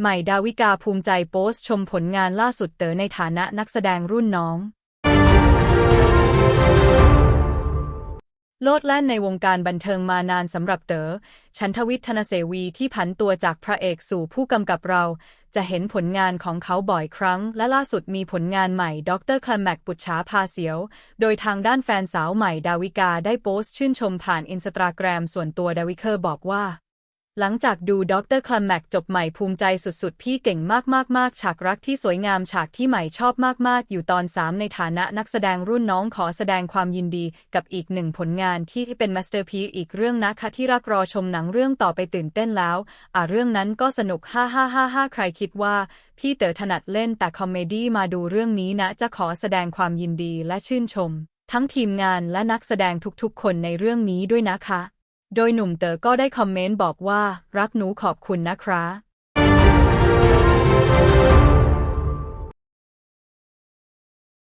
ใหม่ดาวิกาภูมิใจโพสต์ชมผลงานล่าสุดเต๋อในฐานะนักแสดงรุ่นน้อง โลดแล่นในวงการบันเทิงมานานสำหรับเต๋อชันทวิทย์ธนเสวีที่ผันตัวจากพระเอกสู่ผู้กำกับเรา จะเห็นผลงานของเขาบ่อยครั้ง และล่าสุดมีผลงานใหม่ด็อกเตอร์คลแมกปุจฉาพาเสียว โดยทางด้านแฟนสาวใหม่ดาวิกาได้โพสต์ชื่นชมผ่านอินสตาแกรมส่วนตัวดาวิเคอร์บอกว่า หลังจากดูด็อกเตอร์คลมแมกจบใหม่ภูมิใจสุดๆ พี่เก่งมากๆๆ ฉากรักที่สวยงามฉากที่ใหม่ชอบมากๆ อยู่ตอน 3 ในฐานะนักแสดงรุ่นน้องขอแสดงความยินดีกับอีกหนึ่งผลงานที่เป็นมาสเตอร์พีอีกเรื่องนะคะที่รักรอชมหนังเรื่องต่อไปตื่นเต้นแล้ว อ่าเรื่องนั้นก็สนุกฮ่าฮ่าฮ่าฮ่าใครคิดว่า พี่เต๋อถนัดเล่นแต่คอมเมดี้มาดูเรื่องนี้นะ จะขอแสดงความยินดีและชื่นชม ทั้งทีมงานและนักแสดงทุกๆ คนในเรื่องนี้ด้วยนะคะ โดยหนุ่มเต๋อก็ได้คอมเมนต์บอกว่า รักหนูขอบคุณนะครับ